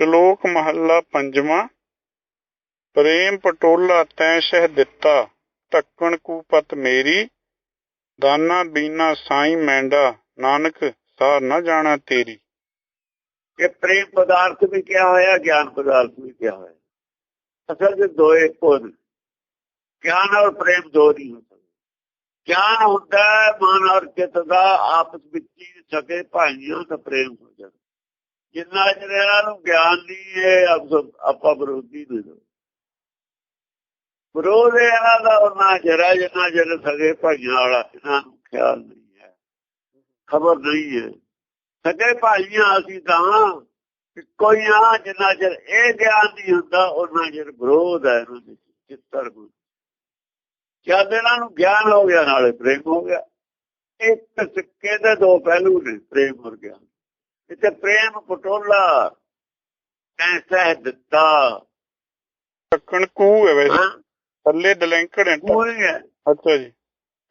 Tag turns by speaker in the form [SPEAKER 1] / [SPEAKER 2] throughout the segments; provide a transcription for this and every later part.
[SPEAKER 1] ਸ਼ਲੋਕ ਮਹੱਲਾ ਪੰਜਵਾਂ, ਪ੍ਰੇਮ ਪਟੋਲਾ ਤੈ ਸਹਿ ਦਿੱਤਾ ਢੱਕਣ ਕੂਪਤ ਮੇਰੀ, ਦਾਨਾ ਬੀਨਾ ਸਾਈ ਮੈਂਡਾ, ਨਾਨਕ ਸਾਰ ਨਾ ਜਾਣਾ ਤੇਰੀ।
[SPEAKER 2] ਇਹ ਪ੍ਰੇਮ ਪਦਾਰਥ ਵੀ ਕਿਹਾ ਹੋਇਆ, ਗਿਆਨ ਪਦਾਰਥ ਵੀ ਕਿਹਾ ਹੋਇਆ। ਅਸਲ ਵਿੱਚ ਦੋ ਇੱਕ ਗਿਆਨ ਔਰ ਪ੍ਰੇਮ ਦੋ ਨਹੀਂ ਹੋ ਗਿਆਨ ਹੁੰਦਾ ਮਨ ਔਰ ਚਿੱਤ ਦਾ ਆਪਸ ਵਿੱਚ ਹੀ ਸਕੇ, ਭਾਈਆਂ ਦਾ ਪ੍ਰੇਮ ਹੋ ਜਾਂਦਾ। ਜਿੰਨਾ ਚਿਰ ਇਹਨਾਂ ਨੂੰ ਗਿਆਨ ਨਹੀਂ ਹੈ ਆਪਾਂ ਵਿਰੋਧੀ ਨਹੀਂ ਹੋ ਵਿਰੋਧ ਇਹਨਾਂ ਦਾ, ਉਹਨਾਂ ਜਰਾ ਜਿੰਨਾ ਚਿਰ ਸਕੇ ਭਾਈਆਂ ਵਾਲਾ ਇਹਨਾਂ ਨੂੰ ਖਿਆਲ ਨਹੀਂ ਹੈ। ਖਬਰ ਨਹੀਂ ਹੈ। ਸਕੇ ਭਾਈਆਂ ਅਸੀਂ ਤਾਂ ਕੋਈ ਆ ਜਿੰਨਾ ਚਿਰ ਇਹ ਗਿਆਨ ਨਹੀਂ ਹੁੰਦਾ, ਉਹਨਾਂ ਚਿਰ ਵਿਰੋਧ ਹੈ ਇਹਨਾਂ ਦੇ। ਚਿੱਤਰ ਨੂੰ ਜਦ ਇਹਨਾਂ ਨੂੰ ਗਿਆਨ ਹੋ ਗਿਆ, ਨਾਲੇ ਪ੍ਰੇਮ ਹੋ ਗਿਆ। ਇੱਕ ਸਿੱਕੇ ਦੇ ਦੋ ਪਹਿਲੂ ਨੇ, ਪ੍ਰੇਮ ਔਰ ਗਿਆਨ। ਇੱਥੇ ਪ੍ਰੇਮ ਪਟੋਲਾ ਐਸਾ ਦਿੱਤਾ।
[SPEAKER 1] ਢੱਕਣ ਕੂ ਹੈ ਵੈਸੇ। ਥੱਲੇ ਦਲੈਂਕੜ ਹੈ। ਅੱਛਾ ਜੀ।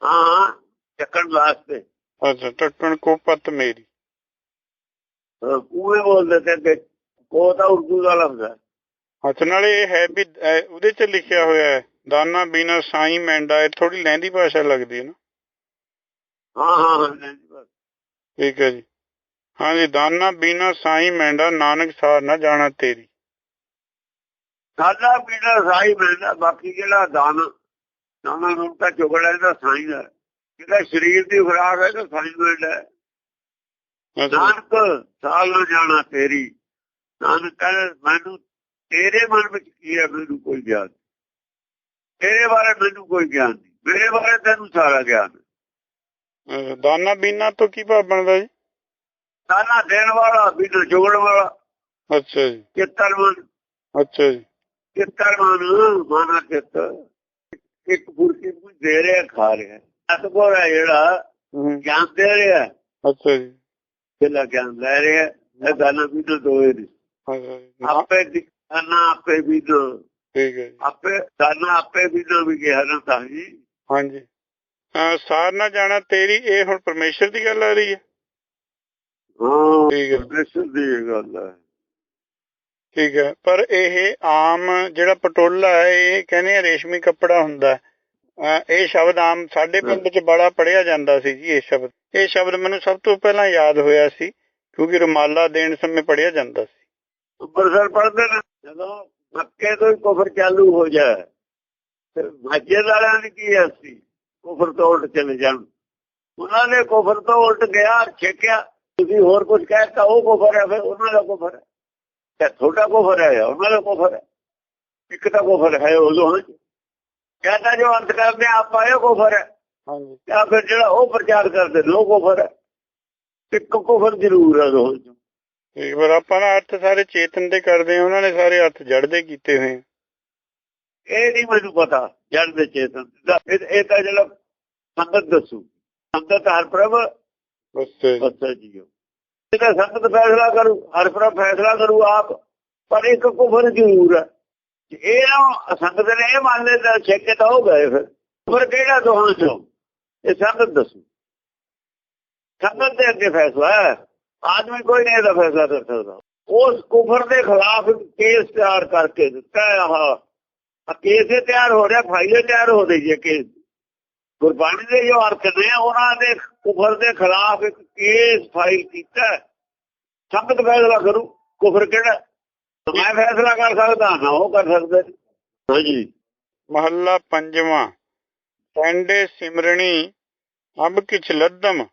[SPEAKER 2] ਹਾਂ ਚੱਕਣ ਵਾਸਤੇ।
[SPEAKER 1] ਅੱਛਾ ਢੱਕਣ ਕੂਪਤ ਮੇਰੀ।
[SPEAKER 2] ਕੂਏ ਬੋਲਦੇ ਤੇ ਕੋ ਤਾਂ ਉਰਦੂ ਦਾ ਲਫ਼ਜ਼ ਹੈ।
[SPEAKER 1] ਅੱਛਾ ਨਾਲੇ ਇਹ ਹੈ ਵੀ ਉਹਦੇ ਚ ਲਿਖਿਆ ਹੋਇਆ ਹੈ ਦਾਨਾ ਬੀਨਾ ਸਾਈ ਮੈਂਡਾ ਇਹ ਥੋੜੀ ਲਹਿੰਦੀ ਭਾਸ਼ਾ ਲੱਗਦੀ ਹੈ ਨਾ।
[SPEAKER 2] ਹਾਂ ਹਾਂ।
[SPEAKER 1] ਠੀਕ ਹੈ ਜੀ। ਹਾਂਜੀ ਦਾਨਾ ਬੀਨਾ ਸਾਈ ਮੈਂਡਾ ਨਾਨਕ ਸਾਰ ਨਾ ਜਾਣਾ ਤੇਰੀ
[SPEAKER 2] ਖਾਦਾ ਪੀਣਾ ਸਾਈ ਮਿਲਦਾ ਬਾਕੀ ਜਿਹੜਾ ਦਾਨ ਦਾਣਾ ਨੂੰ ਤਾਂ ਚੁਗੜ ਲੈਂਦਾ ਸਾਈ ਦਾ ਜਿਹੜਾ ਸਰੀਰ ਦੀ ਖੁਰਾਕ ਹੈ ਤਾਂ ਸਾਈ ਹੈ।
[SPEAKER 1] ਅੱਛਾ
[SPEAKER 2] ਨਾਨਕ ਸਾਲ ਨਾ ਜਾਣਾ ਤੇਰੀ ਨਾਨਕ ਕਹਿੰਦਾ ਮੈਨੂੰ ਤੇਰੇ ਮਨ ਵਿੱਚ ਕੀ ਹੈ ਮੈਨੂੰ ਕੋਈ ਗਿਆਨ। ਤੇਰੇ ਬਾਰੇ ਮੈਨੂੰ ਕੋਈ ਗਿਆਨ ਨਹੀਂ ਮੇਰੇ ਬਾਰੇ ਤੈਨੂੰ ਸਾਰਾ ਗਿਆਨ ਹੈ।
[SPEAKER 1] ਦਾਨਾ ਬੀਨਾ ਤੋਂ ਕੀ ਭਾਵ ਬਣਦਾ ਜੀ
[SPEAKER 2] ਦਾਣਾ ਦੇਣ ਵਾਲਾ ਬਿਨ ਚੁਗਣ ਵਾਲਾ।
[SPEAKER 1] ਅੱਛਾ ਜੀ।
[SPEAKER 2] ਚਿੱਤਰ ਮਨ
[SPEAKER 1] ਅੱਛਾ ਜੀ।
[SPEAKER 2] ਚਿੱਤਰ ਮਨ ਮਾਨਾ ਚਿੱਤ। ਇੱਕ ਬੁਰਕੀ ਨੂੰ ਦੇ ਰਿਹਾ ਖਾ ਰਿਹਾ। ਸਤਗੁਰ ਹੈ ਜਿਹੜਾ ਗਿਆਨ ਦੇ ਰਿਹਾ।
[SPEAKER 1] ਅੱਛਾ ਜੀ।
[SPEAKER 2] ਜਿਹੜਾ ਗਿਆਨ ਲੈ ਰਿਹਾ ਇਹ ਦਾਣਾ ਵੀ ਦੋਏ ਨੇ। ਆਪੇ ਦਿਖਾਣਾ ਆਪੇ ਵੀ ਦੋ
[SPEAKER 1] ਠੀਕ ਹੈ
[SPEAKER 2] ਆਪੇ ਦਾਣਾ ਆਪੇ ਵੀ ਦੋ ਵੀ ਗਿਆ ਨਾ ਤਾਂ ਜੀ
[SPEAKER 1] ਹਾਂਜੀ। ਸਾਰ ਨਾ ਜਾਣਾ ਤੇਰੀ ਇਹ ਹੁਣ ਪਰਮੇਸ਼ਰ ਦੀ ਗੱਲ ਆ ਰਹੀ ਹੈ।
[SPEAKER 2] ਹਾਂ।
[SPEAKER 1] ਠੀਕ ਹੈ।
[SPEAKER 2] ਕ੍ਰਿਸ਼ਨ ਦੀ ਇਹ ਗੱਲ ਹੈ।
[SPEAKER 1] ਠੀਕ ਹੈ। ਪਰ ਇਹ ਆਮ ਜਿਹੜਾ ਪਟੋਲਾ ਹੈ ਇਹ ਕਹਿੰਦੇ ਆ ਰੇਸ਼ਮੀ ਕੱਪੜਾ ਹੁੰਦਾ ਇਹ ਸ਼ਬਦ ਆਮ ਸਾਡੇ ਪਿੰਡ 'ਚ ਬੜਾ ਪੜਿਆ ਜਾਂਦਾ ਸੀ ਜੀ ਇਹ ਸ਼ਬਦ। ਇਹ ਸ਼ਬਦ ਮੈਨੂੰ ਸਭ ਤੋਂ ਪਹਿਲਾਂ ਯਾਦ ਹੋਇਆ ਸੀ ਕਿਉਂਕਿ ਰੁਮਾਲਾ ਦੇਣ ਸਮੇਂ ਪੜਿਆ ਜਾਂਦਾ ਸੀ।
[SPEAKER 2] ਅੰਮ੍ਰਿਤਸਰ ਪੜਦੇ ਨੇ। ਜਦੋਂ ਮੱਕੇ ਤੋਂ ਹੀ ਕੁਫਰ ਚਾਲੂ ਹੋ ਜਾਏ ਫਿਰ ਮਸਜਿਦ ਵਾਲਿਆਂ ਨੇ ਕੀ ਸੀ? ਕੁਫਰ ਤੋਂ ਉਲਟ ਚਲੇ ਜਾਣ। ਉਹਨਾਂ ਨੇ ਕੁਫਰ ਤੋਂ ਉਲਟ ਗਿਆ ਛੇਕਿਆ। ਤੁਸੀਂ ਹੋਰ ਕੁਝ ਕਹਿਤਾ ਉਹ ਕੁਫਰ ਹੈ ਫਿਰ ਉਹਨਾਂ ਦਾ ਕੁਫਰ ਹੈ। ਤੇ ਤੁਹਾਡਾ ਕੁਫਰ ਹੈ ਉਹਨਾਂ ਦਾ ਕੁਫਰ ਹੈ ਇੱਕ ਤਾਂ ਕੁਫਰ ਹੈ ਉਹ ਦੋਹਾਂ ਚ। ਕਹਿੰਦਾ ਜੋ ਅੰਤ ਕਰਦੇ ਆ, ਆਪਾਂ ਇਹ ਕੁਫਰ ਹੈ।
[SPEAKER 1] ਹਾਂਜੀ।
[SPEAKER 2] ਫਿਰ ਜਿਹੜਾ ਉਹ ਪ੍ਰਚਾਰ ਕਰਦੇ ਉਹ ਕੁਫਰ ਹੈ। ਇੱਕ ਕੁਫਰ ਜ਼ਰੂਰ ਹੈ ਦੋਹਾਂ ਚ।
[SPEAKER 1] ਠੀਕ ਪਰ ਆਪਾਂ ਨਾ ਅਰਥ ਸਾਰੇ ਚੇਤਨ ਦੇ ਕਰਦੇ ਹਾਂ ਉਹਨਾਂ ਨੇ ਸਾਰੇ ਅਰਥ ਜੜ ਦੇ ਕੀਤੇ ਹੋਏ ਆ।
[SPEAKER 2] ਇਹ ਨਹੀਂ ਮੈਨੂੰ ਪਤਾ ਜੜ ਦੇ ਚੇਤਨ। ਦਾ ਇਹ ਇਹ ਤਾਂ ਜਿਹੜਾ ਸੰਗਤ ਦੱਸੂ। ਸੰਗਤ ਹਰ ਪ੍ਰਭ
[SPEAKER 1] ਅੱਛਾ ਜੀ।
[SPEAKER 2] ਬੱਸਾ ਜੀਓ ਸੰਗਤ ਫੈਸਲਾ ਕਰੂ ਹਰ ਪ੍ਰਭ ਫੈਸਲਾ ਕਰੂ ਆਪ, ਪਰ ਇੱਕ ਕੁਫਰ ਜ਼ਰੂਰ ਹੈ। ਇਹ ਨਾ ਸੰਗਤ ਨੇ ਇਹ ਮੰਨ ਲਿਆ ਤਾਂ ਛੇਕੇ ਤਾਂ ਹੋ ਗਏ ਫਿਰ। ਕੁਫਰ ਕਿਹੜਾ ਦੋਹਾਂ ਚੋਂ? ਇਹ ਸੰਗਤ ਦੱਸੂ। ਸੰਗਤ ਦੇ ਅੱਗੇ ਫੈਸਲਾ ਆਦਮੀ ਕੋਈ ਨਹੀਂ ਇਹਦਾ ਫੈਸਲਾ ਕਰ ਸਕਦਾ। ਉਸ ਕੁਫਰ ਦੇ ਖਿਲਾਫ ਕੇਸ ਤਿਆਰ ਕਰਕੇ ਦਿੱਤਾ ਆਹ। ਆ ਕੇਸ ਤਿਆਰ ਹੋ ਰਿਹਾ, ਫਾਈਲ ਤਿਆਰ ਹੋ ਰਹੀ ਹੈ ਕੇਸ। ਗੁਰਬਾਣੀ ਦੇ ਜੋ ਅਰਥ ਨੇ, ਉਹਨਾਂ ਦੇ ਕੁਫਰ ਦੇ ਖਿਲਾਫ ਇੱਕ ਕੇਸ ਫਾਈਲ ਕੀਤਾ ਹੈ। ਸੰਗਤ ਫੈਸਲਾ ਕਰੂ ਕੁਫਰ ਕਿਹੜਾ? ਮੈਂ ਫੈਸਲਾ ਕਰ ਸਕਦਾ ਨਾ ਉਹ ਕਰ ਸਕਦੇ। ਹਾਂਜੀ।
[SPEAKER 1] ਮਹੱਲਾ ਪੰਜਵਾਂ। ਟੈਂਡੇ ਸਿਮਰਣੀ ਅਬ ਕਿਛ ਲੱਦਮ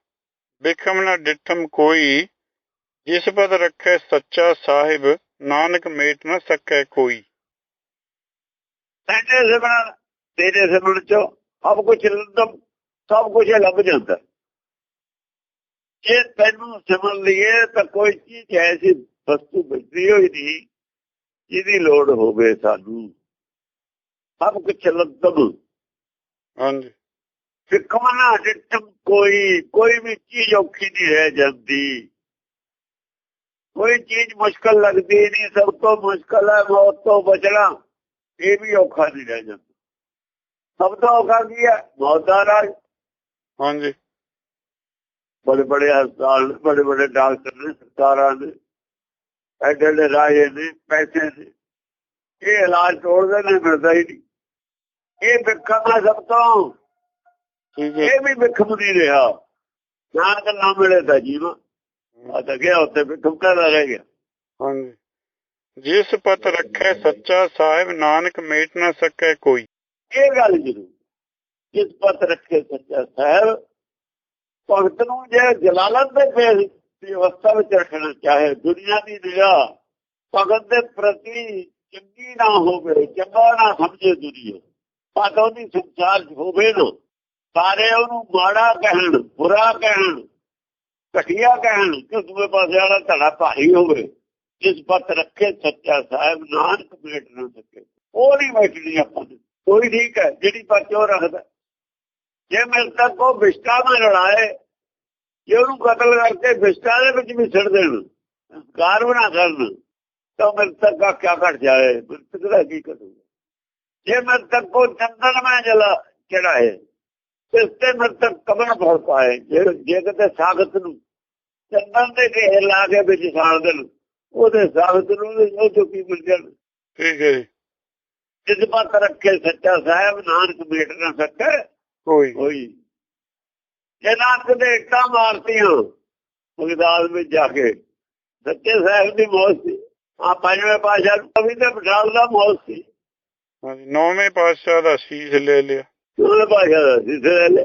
[SPEAKER 1] ਬਿਖਮ ਨਾ ਡਿਠਮ ਕੋਈ ਜਿਸ ਪਦ ਰੱਖੇ ਸੱਚਾ ਸਾਹਿਬ ਨਾਨਕ ਮੇਟ ਨਾ ਸਕੈ ਕੋਈ।
[SPEAKER 2] ਤੇਰੇ ਸਿਮਰਨ ਤੇਰੇ ਸਿਮਰਨ ਚੋਂ ਸਭ ਕੁਝ ਲੱਦਮ ਸਭ ਕੁਝ ਲੱਭ ਜਾਂਦਾ। ਜੇ ਤੈਨੂੰ ਸਿਮਰਨ ਲਈਏ ਤਾਂ ਕੋਈ ਚੀਜ਼ ਐਸੀ ਵਸਤੂ ਬਚਦੀ ਹੋਈ ਨਹੀਂ ਜਿਹਦੀ ਲੋੜ ਹੋਵੇ ਸਾਨੂੰ। ਸਭ ਕੁਝ ਲੱਦਮ
[SPEAKER 1] ਹਾਂਜੀ।
[SPEAKER 2] ਸਿੱਖਮਨਾ ਜਿੱਤਮ ਕੋਈ ਕੋਈ ਵੀ ਚੀਜ਼ ਔਖੀ ਨਹੀਂ ਰਹਿ ਜਾਂਦੀ। ਕੋਈ ਚੀਜ਼ ਮੁਸ਼ਕਲ ਲੱਗਦੀ ਨਹੀਂ ਸਭ ਤੋਂ ਮੁਸ਼ਕਲ ਹੈ ਮੌਤ ਤੋਂ ਬਚਣਾ। ਇਹ ਵੀ ਔਖਾ ਨਹੀਂ ਰਹਿ ਜਾਂਦਾ। ਸਭ ਤੋਂ ਔਖਾ ਕੀ ਹੈ? ਮੌਤ ਦਾ ਰਾਜ।
[SPEAKER 1] ਹਾਂਜੀ।
[SPEAKER 2] ਬੜੇ ਬੜੇ ਹਸਪਤਾਲ ਨੇ ਬੜੇ ਬੜੇ ਡਾਕਟਰ ਨੇ ਸਰਕਾਰਾਂ ਨੇ ਐਡੇ ਐਡੇ ਰਾਜੇ ਨੇ ਪੈਸੇ ਨੇ। ਇਹ ਇਲਾਜ ਤੋੜਦੇ ਨੇ ਮਿਲਦਾ ਹੀ ਨਹੀਂ। ਇਹ ਵਿਖਮ ਹੈ ਸਭ ਤੋਂ ਇਹ ਵੀ ਵਿਖਮ ਨਹੀਂ ਰਿਹਾ। ਨਾਨਕ ਨਾਮ ਮਿਲੇ ਤਾਂ ਜੀਵ। ਆ ਤਾਂ ਗਿਆ ਉੱਤੇ ਵਿਖਮ ਕਰਦਾ ਰਹਿ ਗਿਆ।
[SPEAKER 1] ਹਾਂਜੀ। ਜਿਸ ਪਤ ਰੱਖੈ ਸੱਚਾ ਸਾਹਿਬ ਨਾਨਕ ਮੇਟ ਨਾ ਸਕੈ ਕੋਈ।
[SPEAKER 2] ਇਹ ਗੱਲ ਜ਼ਰੂਰ। ਜਿਸ ਪਤ ਰੱਖੇ ਸੱਚਾ ਸਾਹਿਬ ਭਗਤ ਨੂੰ ਜੇ ਜਲਾਲਤ ਦੇ ਪੇਸ਼ ਦੀ ਅਵਸਥਾ ਵਿੱਚ ਰੱਖਣਾ ਚਾਹੇ, ਦੁਨੀਆ ਦੀ ਨਿਗਾਹ ਭਗਤ ਦੇ ਪ੍ਰਤੀ ਚੰਗੀ ਨਾ ਹੋਵੇ, ਚੰਗਾ ਨਾ ਸਮਝੇ ਦੁਨੀਆ। ਪਰ ਉਹਦੀ ਸੰਸਾਰ ਹੋਵੇ ਨਾ, ਸਾਰੇ ਉਹਨੂੰ ਮਾੜਾ ਕਹਿਣ, ਬੁਰਾ ਕਹਿਣ, ਘਟੀਆ ਕਹਿਣ, ਕਿ ਦੂਏ ਪਾਸੇ ਵਾਲਾ ਧੜਾ ਭਾਰੀ ਹੋਵੇ, ਜਿਸ ਪਤ ਰੱਖੇ ਸੱਚਾ ਸਾਹਿਬ, ਨਾਨਕ ਮੇਟ ਨਾ ਸਕੇ। ਉਹ ਨਹੀਂ ਬੈਠਣੀ ਆਪਾਂ ਨੂੰ। ਕੋਈ ਠੀਕ ਹੈ, ਜਿਹੜੀ ਪਰਚ ਉਹ ਰੱਖਦਾ। ਜੇ ਤੱਕ ਉਹ ਵਿਸ਼ਟਾ ਨਾਲ ਲੜਾਏ ਜੇ ਉਹਨੂੰ ਕਤਲ ਕਰਕੇ ਵਿਸ਼ਟਾ ਦੇ ਵਿੱਚ ਵੀ ਛੱਡ ਦੇਣ ਕਾਰ ਬਣਾ ਕਰਨ ਤਾਂ ਮੇਰੇ ਤੱਕ ਦਾ ਕਿਆ ਘਟ ਜਾਏ ਮੇਰੇ ਤੱਕ ਦਾ ਕੀ ਕਰੂਗਾ ਜੇ ਮੇਰੇ ਤੱਕ ਕੋ ਚੰਦਨ ਮੈਂ ਜਲਾ ਚੜਾਏ ਇਸ ਤੇ ਮੇਰੇ ਤੱਕ ਕਬਰ ਭਰ ਪਾਏ ਜੇ ਕਿਤੇ ਸਾਖਤ ਨੂੰ ਚੰਦਨ ਦੇ ਢੇਰ ਲਾ ਕੇ ਵਿੱਚ ਸਾੜ ਦੇਣ ਉਹਦੇ ਸਾਖਤ ਨੂੰ ਉਹ ਚੁੱਕੀ ਮਿਲ ਜਾਣ।
[SPEAKER 1] ਠੀਕ ਹੈ
[SPEAKER 2] ਜਿਸ ਪਤ ਰੱਖੇ ਸੱਚਾ ਸਾਹਿਬ ਨਾਨਕ ਮੇਟ ਨਾ ਸਕੇ
[SPEAKER 1] ਕੋਈ
[SPEAKER 2] ਹੋਈ ਜੇ ਨਾਨਕ ਦੇ ਇੱਟਾਂ ਮਾਰਤੀਆਂ ਬਗਦਾਦ ਵਿੱਚ ਜਾ ਕੇ। ਸੱਚੇ ਸਾਹਿਬ ਦੀ ਮੌਤ ਸੀ। ਆ ਪੰਜਵੇਂ ਪਾਸ਼ਾ ਕਵੀ ਤੇ ਬਟਾਲ ਦਾ ਮੌਤ ਸੀ।
[SPEAKER 1] ਹਾਂਜੀ ਨੌਵੇਂ ਪਾਤਸ਼ਾਹ ਦਾ ਸੀਸ ਲੈ ਲਿਆ।
[SPEAKER 2] ਉਹਨੇ ਪਾਸ਼ਾ ਦਾ ਸੀ ਸਿਰੇ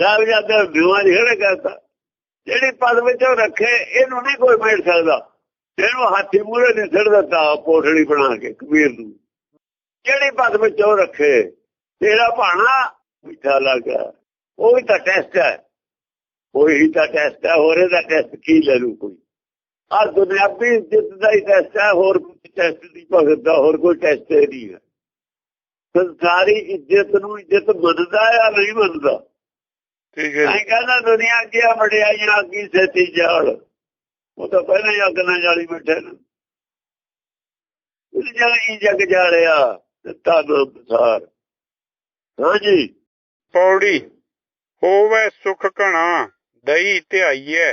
[SPEAKER 2] ਸਾਹਿਬ ਜਾਂਦੇ ਵਿਵਾਹ ਜਿਹੜੇ ਕਰਤਾ। ਜਿਹੜੀ ਪਦ ਵਿੱਚ ਉਹ ਰੱਖੇ ਇਹਨੂੰ ਨਹੀਂ ਕੋਈ ਮੇੜ ਸਕਦਾ। ਇਹਨੂੰ ਹਾਥੀ ਮੂਰੇ ਨਹੀਂ ਸਿਰ ਦਿੱਤਾ ਪੋਠੜੀ ਬਣਾ ਕੇ ਕਬੀਰ ਨੂੰ। ਜਿਹੜੀ ਪਦ ਵਿੱਚ ਉਹ ਰੱਖੇ ਤੇਰਾ ਭਾਣਾ ਮਿੱਠਾ ਲੱਗਾ। ਉਹ ਵੀ ਤਾਂ ਟੈਸਟ ਹੈ। ਉਹੀ ਤਾਂ ਟੈਸਟ ਹੈ। ਹੋਰ ਇਹਦਾ ਟੈਸਟ ਕੀ ਲੈ ਲੂ ਕੋਈ? ਆ ਦੁਨਿਆਵੀ ਜਿੱਤ ਦਾ ਹੀ ਟੈਸਟ ਹੈ। ਹੋਰ ਕੋਈ ਟੈਸਟ ਨਹੀਂ ਭਗਤ ਦਾ ਹੋਰ ਕੋਈ ਟੈਸਟ ਨਹੀਂ ਹੈ। ਸੰਸਾਰੀ ਇੱਜ਼ਤ ਨੂੰ ਇੱਜ਼ਤ ਮੰਨਦਾ ਜਾਂ ਨਹੀਂ ਮੰਨਦਾ?
[SPEAKER 1] ਠੀਕ ਹੈ ਜੀ।
[SPEAKER 2] ਕਹਿੰਦਾ ਦੁਨੀਆ ਕੀ ਆ ਮੜਿਆਈਆਂ ਕੀ ਸੇਤੀ ਜਾਲ। ਉਹ ਤਾਂ ਪਹਿਲਾਂ ਹੀ ਅੱਗ ਨਾਲ ਜਾਲੀ ਬੈਠੇ ਨੇ। ਇਸ ਜਗ ਹੀ ਜਗ ਜਾਲਿਆ ਦਿੱਤਾ ਨਾਮ ਸਾਰ ਹਾਂਜੀ
[SPEAKER 1] ਪੌੜੀ ਹੋਵੇ ਸੁਖ ਘਣਾ ਦਈ ਧਿਆਈਐ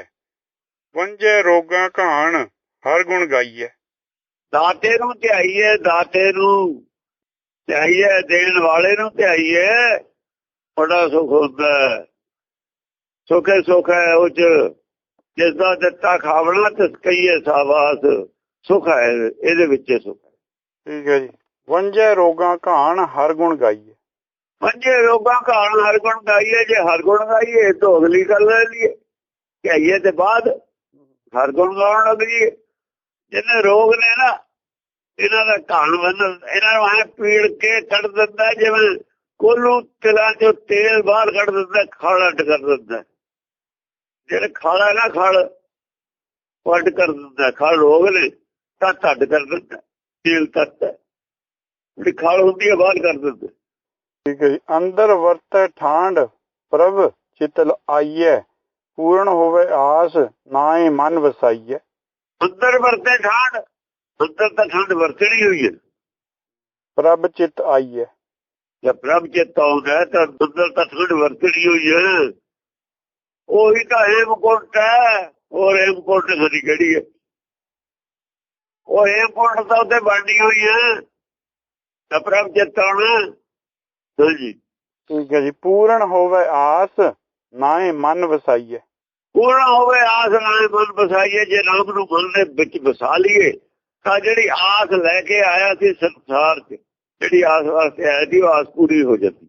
[SPEAKER 1] ਵੰਜੈ ਰੋਗਾਂ ਘਾਣ ਹਰ ਗੁਣ ਗਾਈਐ।
[SPEAKER 2] ਦਾਤੇ ਨੂੰ ਧਿਆਈਏ ਦਾਤੇ ਨੂੰ ਧਿਆਈਏ ਦੇਣ ਵਾਲੇ ਨੂੰ ਧਿਆਈਏ ਬੜਾ ਸੁਖ ਹੁੰਦਾ। ਸੁਖ ਸੁਖ ਹੈ ਉਹ ਚ ਜਿਸ ਦਾ ਦਿੱਤਾ ਖਾਵਣਾ ਤਿਸ ਕਈਏ ਸਾਵਾਸ ਸੁਖ ਹੈ ਇਹਦੇ ਵਿੱਚ ਸੁਖ
[SPEAKER 1] ਠੀਕ ਹੈ ਜੀ। ਵੰਜੈ ਰੋਗਾਂ ਘਾਣ ਹਰ ਗੁਣ ਗਾਈਐ।
[SPEAKER 2] ਪੰਜੇ ਰੋਗਾਂ ਕਾਰਨ ਹਰ ਗੁਣ ਗਾਈਏ, ਜੇ ਹਰ ਗੁਣ ਗਾਈਏ ਤਾਂ ਅਗਲੀ ਗੱਲ ਲੈ ਲਈਏ। ਕਹੀਏ ਤੇ ਬਾਅਦ ਹਰ ਗੁਣ ਗਾਉਣ ਲੱਗ ਜੀਏ ਜਿਹਨੇ ਰੋਗ ਨੇ ਨਾ, ਇਹਨਾਂ ਦਾ ਕਾਣ ਬੰਨ ਇਹਨਾਂ ਨੂੰ ਐ ਪੀੜ ਕੇ ਕੱਢ ਦਿੰਦਾ ਜਿਵੇਂ ਕੋਲੂ ਤਿਲਾਂ ਚੋਂ ਤੇਲ ਬਾਹਰ ਕੱਢ ਦਿੰਦਾ ਖਾਲਾ ਅੱਡ ਕਰ ਦਿੰਦਾ ਜਿਹੜੇ ਖਾਲਾ ਨਾ, ਖਲ ਪੱਟ ਕਰ ਦਿੰਦਾ ਖਲ ਰੋਗ ਨੇ ਤਾਂ ਅੱਡ ਕਰ ਦਿੰਦਾ ਤੇਲ ਤੱਤ ਜਿਹੜੀ ਖਲ ਹੁੰਦੀ ਹੈ ਬਾਹਰ ਕਰ ਦਿੰਦਾ
[SPEAKER 1] ਠੀਕ ਹੈ ਜੀ। ਅੰਦਰ ਵਰਤੈ ਠਾਂਡ ਪ੍ਰਭ ਚਿਤਲ ਆਈਐ ਪੂਰਨ ਹੋਵੇ ਆਸ ਨਾਹੀ ਮਨ ਵਸਾਈਐ।
[SPEAKER 2] ਅੰਦਰ ਵਰਤੇ ਠੰਡ ਅੰਦਰ ਤਾਂ ਠੰਡ ਵਰਤਣੀ ਹੋਈ ਹੈ।
[SPEAKER 1] ਪ੍ਰਭ ਚਿਤ ਆਈਐ।
[SPEAKER 2] ਜੇ ਪ੍ਰਭ ਚਿੱਤ ਆਉਂਦਾ ਤਾਂ ਅੰਦਰ ਤਾਂ ਠੰਡ ਵਰਤਣੀ ਹੋਈ ਹੈ। ਉਹੀ ਤਾਂ ਹੇਮਕੁੰਟ ਹੈ ਹੋਰ ਹੇਮਕੁੰਟ ਸਾਡੀ ਕਿਹੜੀ ਹੈ? ਉਹ ਹੇਮਕੁੰਟ ਤਾਂ ਉੱਤੇ ਬਣਦੀ ਹੋਈ ਹੈ। ਤਾਂ ਪ੍ਰਭ ਚਿੱਤ ਆਉਣਾ ਹਾਂਜੀ
[SPEAKER 1] ਠੀਕ ਹੈ ਜੀ ਪੂਰਨ ਹੋਵੇ ਆਸ ਨਾਹੀ ਮਨ ਵਸਾਈਐ
[SPEAKER 2] ਪੂਰਾ ਹੋਵੇ ਆਸ ਨਾਲ ਮਨ ਬਸਾਈਏ ਜੇ ਨਾਮ ਨੂੰ ਮਨ ਦੇ ਵਿੱਚ ਵਸਾ ਲਈਏ ਤਾਂ ਜਿਹੜੀ ਆਸ ਲੈ ਕੇ ਆਇਆ ਸੀ ਸੰਸਾਰ 'ਚ ਜਿਹੜੀ ਆਸ ਵਾਸਤੇ ਆਇਆ ਸੀ ਆਸ ਪੂਰੀ ਹੋ ਜਾਂਦੀ।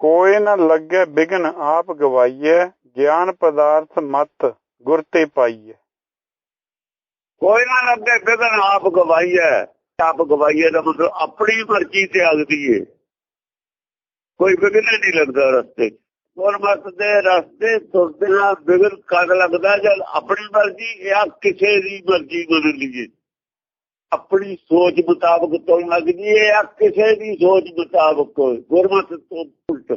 [SPEAKER 1] ਕੋਈ ਨ ਲੱਗੇ ਬਿਗਨ ਆਪ ਗਵਾਈਐ ਗਿਆਨ ਪਦਾਰਥ ਮਤ ਗੁਰ ਤੇ ਪਾਈਐ
[SPEAKER 2] ਕੋਈ ਨਾ ਲੱਗੇ ਬਿਗਨ ਆਪ ਗਵਾਈਏ ਆਪ ਗਵਾਈਏ ਦਾ ਮਤਲਬ ਆਪਣੀ ਮਰਜ਼ੀ ਤੇ ਅਗਦੀ ਏ ਕੋਈ ਬਿਗਨ ਨਹੀਂ ਲੱਗਦਾ ਰਸਤੇ ਗੁਰਮਤ ਦੇ ਰਸਤੇ ਤੁਰਦਿਆਂ ਬਿਗਨ ਕਦ ਲੱਗਦਾ ਜਦ ਆਪਣੀ ਮਰਜ਼ੀ ਜਾਂ ਕਿਸੇ ਦੀ ਮਰਜ਼ੀ ਮੰਨ ਲਈਏ ਆਪਣੀ ਸੋਚ ਮੁਤਾਬਕ ਤੁਰਨ ਲੱਗ ਜੀਏ ਜਾਂ ਕਿਸੇ ਦੀ ਸੋਚ ਮੁਤਾਬਕ ਗੁਰਮਤ ਤੋਂ ਉਲਟ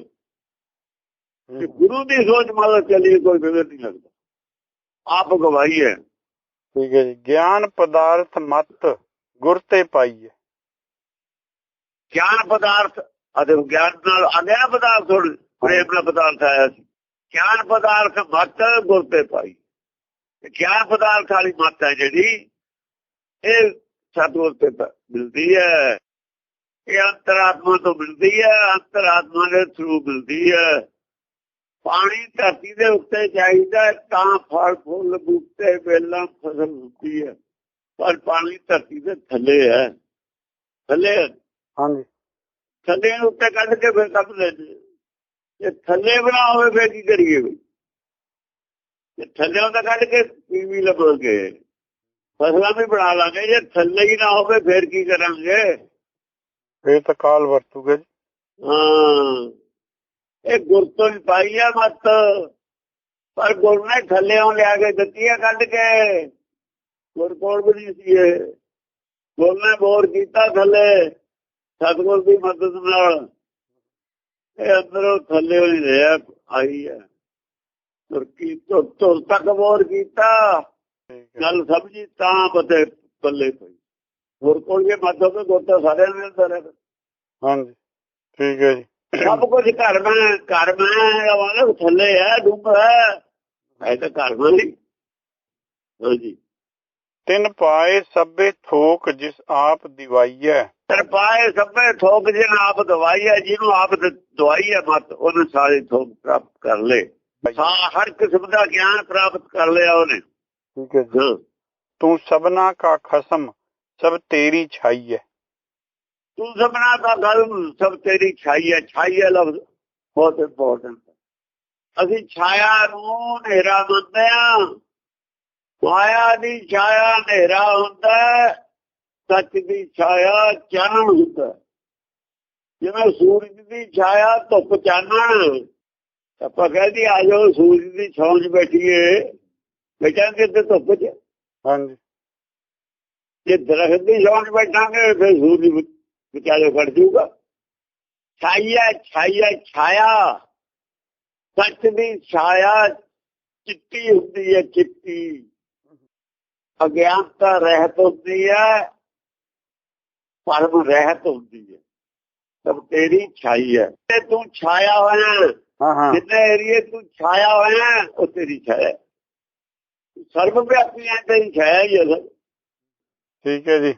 [SPEAKER 2] ਜੇ ਗੁਰੂ ਦੀ ਸੋਚ ਮੰਨ ਚੱਲੀਏ ਕੋਈ ਬਿਗਨ ਨਹੀਂ ਲੱਗਦਾ ਆਪ ਗਵਾਈ ਹੈ
[SPEAKER 1] ਠੀਕ ਹੈ ਜੀ ਗਿਆਨ ਪਦਾਰਥ ਮਤ ਗੁਰ ਤੇ ਪਾਈਐ
[SPEAKER 2] ਗਿਆਨ ਪਦਾਰਥ ਅਤੇ ਗਿਆਨ ਨਾਲ ਆ ਪਦਾਰਥ ਪ੍ਰੇਮ ਨਾਲ ਪਦਾਰਥ ਆਇਆ ਸੀ। ਗਿਆਨ ਪਦਾਰਥ ਮਤ ਗੁਰ ਤੇ ਪਾਈ। ਗਿਆਨ ਪਦਾਰਥ ਵਾਲੀ ਮਤ ਹੈ ਜਿਹੜੀ, ਇਹ ਸਤਿਗੁਰ ਤੇ ਮਿਲਦੀ ਹੈ। ਇਹ ਅੰਤਰਾਤਮਾ ਤੋਂ ਮਿਲਦੀ ਹੈ, ਅੰਤਰਾਤਮਾ ਦੇ ਥਰੂ ਮਿਲਦੀ ਹੈ। ਪਾਣੀ ਧਰਤੀ ਦੇ ਉੱਤੇ ਚਾਹੀਦਾ ਤਾਂ ਫਲ, ਫੁੱਲ, ਬੂਟੇ, ਵੇਲਾਂ, ਫਸਲ ਹੁੰਦੀ ਹੈ। ਪਰ ਪਾਣੀ ਧਰਤੀ ਦੇ ਥੱਲੇ ਹੈ। ਥੱਲੇ
[SPEAKER 1] ਹਾਂਜੀ।
[SPEAKER 2] ਥੱਲੇ ਨੂੰ ਉੱਤੇ ਕੱਢ ਕੇ ਫਿਰ ਕੱਢ ਲੈਂਦੇ ਜੇ ਥੱਲੇ ਬਣਾ ਹੋਵੇ ਫਿਰ ਕੀ ਕਰੀਏ ਬਈ ਜੇ ਥੱਲੇ ਤਾਂ ਕੱਢ ਕੇ ਪੀਵੀ ਲਵਾਂਗੇ ਫਸਲਾਂ ਵੀ ਬਣਾ ਲਾਂਗੇ ਜੇ ਥੱਲੇ ਹੀ ਨਾ ਹੋਵੇ ਫਿਰ ਕੀ ਕਰਾਂਗੇ?
[SPEAKER 1] ਇਹ ਤਾਂ ਕਾਲ ਵਰਤੂਗੇ
[SPEAKER 2] ਹਾਂ। ਇਹ ਗੁਰ ਤੋਂ ਹੀ ਪਾਈ ਆ ਮਤ ਪਰ ਗੁਰ ਨੇ ਥੱਲੇੋਂ ਲਿਆ ਕੇ ਦਿੱਤੀ ਆ ਕੱਢ ਕੇ। ਗੁਰ ਕੋਲ ਵੀ ਸੀ ਇਹ? ਗੁਰ ਨੇ ਬੋਰ ਕੀਤਾ ਥੱਲੇ। ਸਤਗੁਰ ਦੀ ਮਦਦ ਨਾਲ ਇਹ ਅੰਦਰੋਂ ਥੱਲੇ ਹੀ ਰਿਹਾ ਆਈ ਹੈ। ਤੁਰ ਕੀ ਤੁਰ ਤੱਕ ਬੋਰ ਕੀਤਾ। ਗੱਲ ਸਮਝੀ ਤਾਂ ਬਤੇ ਪੱਲੇ ਪਈ। ਗੁਰ ਕੋਲ ਜੇ ਮਦਦ ਤਾਂ ਸਾਰਿਆਂ ਨੂੰ ਰਹੇ।
[SPEAKER 1] ਹਾਂਜੀ ਠੀਕ ਹੈ ਜੀ।
[SPEAKER 2] ਸਭ ਕੁਝ ਘਰ ਮੈਂ ਘਰ ਮੈਂ ਆਵਾਂਗੇ ਥੱਲੇ ਹੈ ਡੁੱਬ ਹੈ। ਐ ਤਾਂ ਘਰ ਮੈਂ ਹਾਂਜੀ
[SPEAKER 1] ਤਿੰਨ ਪਾਏ ਸਭੇ ਥੋਕ ਜਿਸ ਆਪ ਦਿਵਾਈਐ।
[SPEAKER 2] ਤਰਪਾਏ ਸਭੇ ਥੋਕ ਜਿਨ ਆਪ ਦਵਾਈ ਹੈ ਜਿਹਨੂੰ ਆਪ ਦਵਾਈ ਹੈ ਮਤ ਉਹਨੇ ਸਾਰੇ ਥੋਕ ਪ੍ਰਾਪਤ ਕਰ ਲਏ। ਸਾ- ਹਰ ਕਿਸਮ ਦਾ ਗਿਆਨ ਪ੍ਰਾਪਤ ਕਰ ਲਿਆ ਉਹਨੇ।
[SPEAKER 1] ਠੀਕ ਹੈ ਜੀ। ਤੂੰ ਸਭਨਾ ਕਾ ਖਸਮ ਸਭ ਤੇਰੀ ਛਾਈ ਹੈ।
[SPEAKER 2] ਤੂੰ ਸਭਨਾ ਦਾ ਗੱਲ ਸਭ ਤੇਰੀ ਛਾਈ ਹੈ। ਛਾਈ ਹੈ ਲਫ਼ਜ਼ ਬਹੁਤ ਇੰਪੋਰਟੈਂਟ ਅਸੀਂ ਛਾਇਆ ਨੂੰ ਹਨੇਰਾ ਮੰਨਦੇ ਆ ਮਾਇਆ ਦੀ ਛਾਇਆ ਹਨੇਰਾ ਹੁੰਦਾ ਹੈ, ਸੱਚ ਦੀ ਛਾਇਆ ਚਾਨਣ ਹੁੰਦਾ ਹੈ। ਜਿਵੇਂ ਸੂਰਜ ਦੀ ਛਾਇਆ ਧੁੱਪ ਚਾਨਣ ਆਪਾਂ ਕਹਿੰਦੇ ਆ ਜਾਓ ਸੂਰਜ ਦੀ ਛਾਂ 'ਚ ਬੈਠੀਏ ਬੈਠਾਂਗੇ ਤੇ ਧੁੱਪ 'ਚ
[SPEAKER 1] ਹਾਂਜੀ
[SPEAKER 2] ਜੇ ਦਰਖਤ ਦੀ ਛਾਂ 'ਚ ਬੈਠਾਂਗੇ ਫਿਰ ਸੂਰਜ ਵਿ- ਵਿਚਾਲੇ ਖੜ ਜਾਊਗਾ ਛਾਇਆ ਛਾਇਆ ਛਾਇਆ ਸੱਚ ਦੀ ਛਾਇਆ ਚਿੱਟੀ ਹੁੰਦੀ ਹੈ ਚਿੱਟੀ ਅਗਿਆਨਤਾ ਰਹਿਤ ਹੁੰਦੀ ਹੈ ਪਰਮ ਰਹਿਤ ਹੁੰਦੀ ਹੈ ਸਭ ਤੇਰੀ ਛਾਈ ਹੈ ਤੇ ਤੂੰ ਛਾਇਆ ਹੋਇਆ ਹੈ।
[SPEAKER 1] ਹਾਂ
[SPEAKER 2] ਜਿੰਨੇ ਏਰੀਏ ਤੂੰ ਛਾਇਆ ਹੋਇਆ ਉਹ ਤੇਰੀ ਛਾਇਆ ਹੈ। ਸਰਵ ਵਿਆਪੀ ਹੈ ਤੇਰੀ ਛਾਇਆ ਹੀ ਹੈ।
[SPEAKER 1] ਠੀਕ ਹੈ ਜੀ